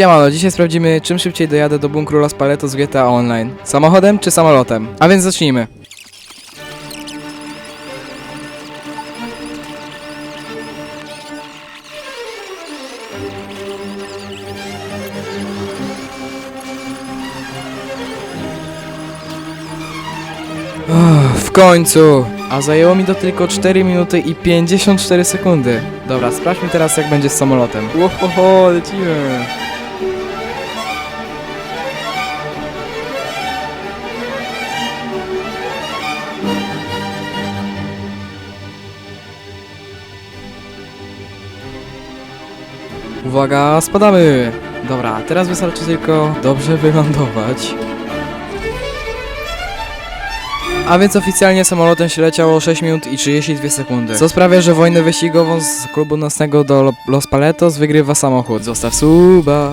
Siemano, dzisiaj sprawdzimy czym szybciej dojadę do bunkru Los Paletos z GTA Online. Samochodem czy samolotem? A więc zacznijmy. W końcu! A zajęło mi to tylko 4 minuty i 54 sekundy. Dobra, sprawdźmy teraz jak będzie z samolotem. Łohoho, lecimy! Uwaga, spadamy! Dobra, teraz wystarczy tylko dobrze wylądować. A więc oficjalnie samolotem się leciało 6 minut i 32 sekundy. Co sprawia, że wojnę wyścigową z klubu nocnego do Lo- Los Paletos wygrywa samochód. Zostaw suba.